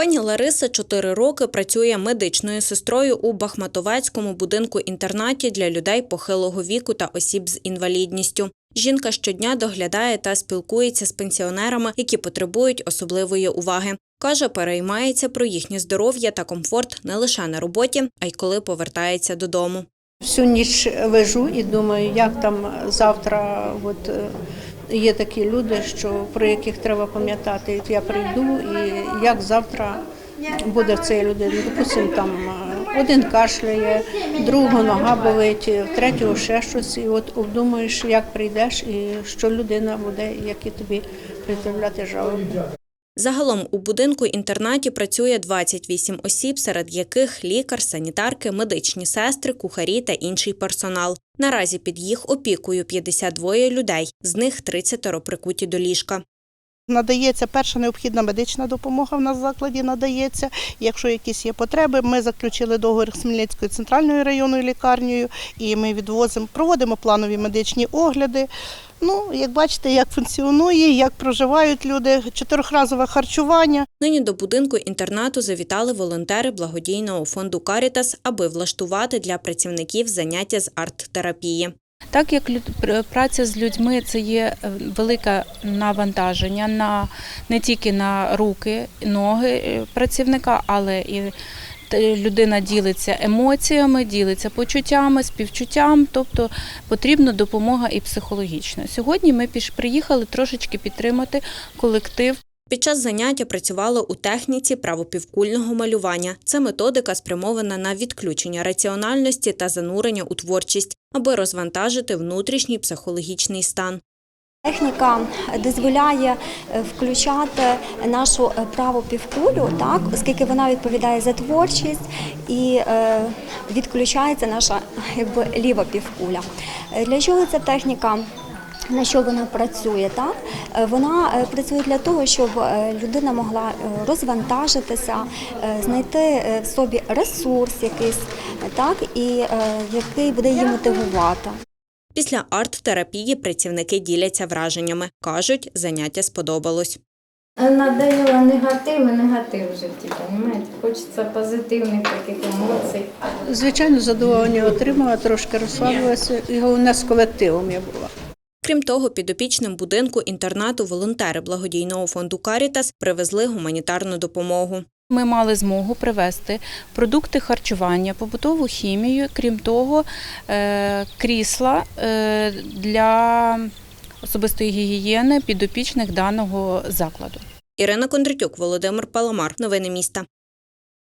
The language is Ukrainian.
Пані Лариса чотири роки працює медичною сестрою у Бахматовецькому будинку-інтернаті для людей похилого віку та осіб з інвалідністю. Жінка щодня доглядає та спілкується з пенсіонерами, які потребують особливої уваги. Каже, переймається про їхнє здоров'я та комфорт не лише на роботі, а й коли повертається додому. Всю ніч лежу і думаю, як там завтра от, е, є такі люди, що, про яких треба пам'ятати. Я прийду і як завтра буде в цієї людини. Допустим, там е, один кашляє, другого нога болить, в третього ще щось. І от обдумуєш, як прийдеш і що людина буде, які тобі пред'являти жалоби. Загалом у будинку-інтернаті працює 28 осіб, серед яких лікар, санітарки, медичні сестри, кухарі та інший персонал. Наразі під їх опікою 52 людей, з них 30 прикуті до ліжка. Надається перша необхідна медична допомога в нас в закладі надається. Якщо якісь є потреби, ми заключили договір з Хмельницькою центральною районною лікарнею і ми відвозимо, проводимо планові медичні огляди. Ну, як бачите, як функціонує, як проживають люди, чотирьохразове харчування. Нині до будинку інтернату завітали волонтери благодійного фонду Карітас, аби влаштувати для працівників заняття з арт-терапії. Так як праця з людьми це є е, велике навантаження на не тільки на руки, ноги е, працівника, але і людина ділиться емоціями, ділиться почуттями, співчуттям, тобто потрібна допомога і психологічна. Сьогодні ми приїхали трошечки підтримати колектив. Під час заняття працювали у техніці правопівкульного малювання. Це методика спрямована на відключення раціональності та занурення у творчість, аби розвантажити внутрішній психологічний стан. Техніка дозволяє е, включати нашу е, праву півкулю, так, оскільки вона відповідає за творчість і е, відключається наша якби, ліва півкуля. Для чого ця техніка? На що вона працює? Так Е, вона е, працює для того, щоб е, людина могла розвантажитися, знайти в собі ресурс якийсь, так і який буде її мотивувати. Після арт-терапії працівники діляться враженнями. Кажуть, заняття сподобалось. Надоело негатив і негатив в житті, розумієте? Хочеться позитивних таких емоцій. Звичайно, задоволення отримала, трошки розслабилася, і головне з колективом я була. Крім того, підопічним будинку інтернату волонтери благодійного фонду Карітас привезли гуманітарну допомогу. Ми мали змогу привезти продукти харчування, побутову хімію, крім того, е, крісла е, для особистої гігієни підопічних даного закладу. Ірина Кондратюк, Володимир Паламар. Новини міста.